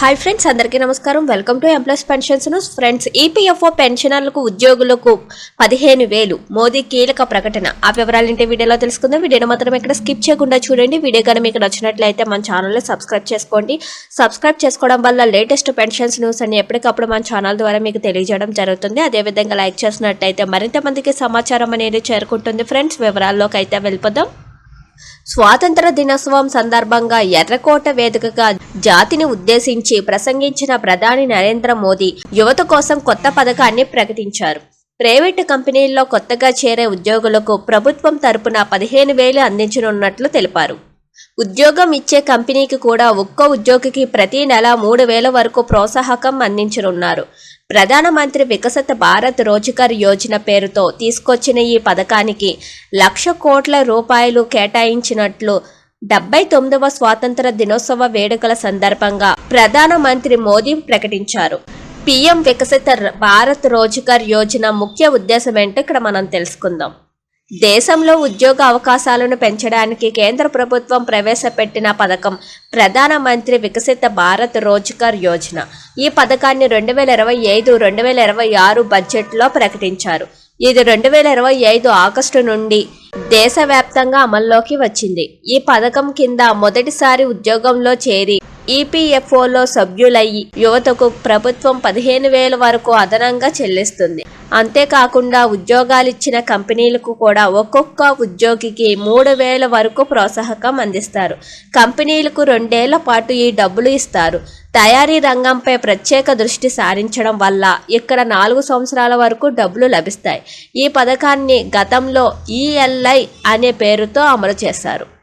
Hi friends అందరికీ నమస్కారం. Welcome to employees pensions news friends EPFO పెన్షనర్లకు ఉద్యోగులకు పదిహేను వేలు. మోదీ కీలక ప్రకటన. ఆ వివరాలంటే వీడియోలో తెలుసుకుందాం. వీడియోని మాత్రం ఇక్కడ స్కిప్ చేయకుండా చూడండి. వీడియో కానీ మీకు నచ్చినట్లయితే మన ఛానల్ని సబ్స్క్రైబ్ చేసుకోండి. సబ్స్క్రైబ్ చేసుకోవడం వల్ల లేటెస్ట్ పెన్షన్స్ న్యూస్ అని ఎప్పటికప్పుడు మన ఛానల్ ద్వారా మీకు తెలియజేయడం జరుగుతుంది. అదేవిధంగా లైక్ చేసినట్టయితే మరింత మందికి సమాచారం అనేది చేరుకుంటుంది. ఫ్రెండ్స్ వివరాల్లోకి అయితే వెళ్ళిపోదాం. స్వాతంత్ర దినోత్సవం సందర్భంగా ఎర్రకోట వేదికగా జాతిని ఉద్దేశించి ప్రసంగించిన ప్రధాని నరేంద్ర మోదీ యువత కోసం కొత్త పథకాన్ని ప్రకటించారు. ప్రైవేటు కంపెనీల్లో కొత్తగా చేరే ఉద్యోగులకు ప్రభుత్వం తరపున పదిహేను వేలు అందించనున్నట్లు తెలిపారు. ఉద్యోగం ఇచ్చే కంపెనీకి కూడా ఒక్కో ఉద్యోగికి ప్రతి నెల మూడు వేల వరకు ప్రోత్సాహకం అందించనున్నారు. ప్రధానమంత్రి వికసిత భారత్ రోజ్గార్ యోజన పేరుతో తీసుకొచ్చిన ఈ పథకానికి లక్ష కోట్ల రూపాయలు కేటాయించినట్లు డెబ్బై తొమ్మిదవ స్వాతంత్ర దినోత్సవ వేడుకల సందర్భంగా ప్రధానమంత్రి మోదీ ప్రకటించారు. పీఎం వికసిత భారత్ రోజ్గార్ యోజన ముఖ్య ఉద్దేశం ఏంటో ఇక్కడ మనం తెలుసుకుందాం. దేశంలో ఉద్యోగ అవకాశాలను పెంచడానికి కేంద్ర ప్రభుత్వం ప్రవేశపెట్టిన పథకం ప్రధానమంత్రి వికసిత భారత్ రోజ్గార్ యోజన. ఈ పథకాన్ని రెండు వేల ఇరవై ఐదు రెండు వేల ఇరవై ఆరు బడ్జెట్లో ప్రకటించారు. ఇది రెండు వేల ఇరవై ఐదు ఆగస్టు నుండి దేశవ్యాప్తంగా అమల్లోకి వచ్చింది. ఈ పథకం కింద మొదటిసారి ఉద్యోగంలో చేరి ఈపీఎఫ్ఓలో సభ్యులయ్యి యువతకు ప్రభుత్వం పదిహేను వేల వరకు అదనంగా చెల్లిస్తుంది. అంతేకాకుండా ఉద్యోగాలిచ్చిన కంపెనీలకు కూడా ఒక్కొక్క ఉద్యోగికి మూడు వేల వరకు ప్రోత్సాహకం అందిస్తారు. కంపెనీలకు రెండేళ్ళ పాటు ఈ డబ్బులు ఇస్తారు. తయారీ రంగంపై ప్రత్యేక దృష్టి సారించడం వల్ల ఇక్కడ నాలుగు సంవత్సరాల వరకు డబ్బులు లభిస్తాయి. ఈ పథకాన్ని గతంలో ఈఎల్ఐ అనే పేరుతో అమలు చేశారు.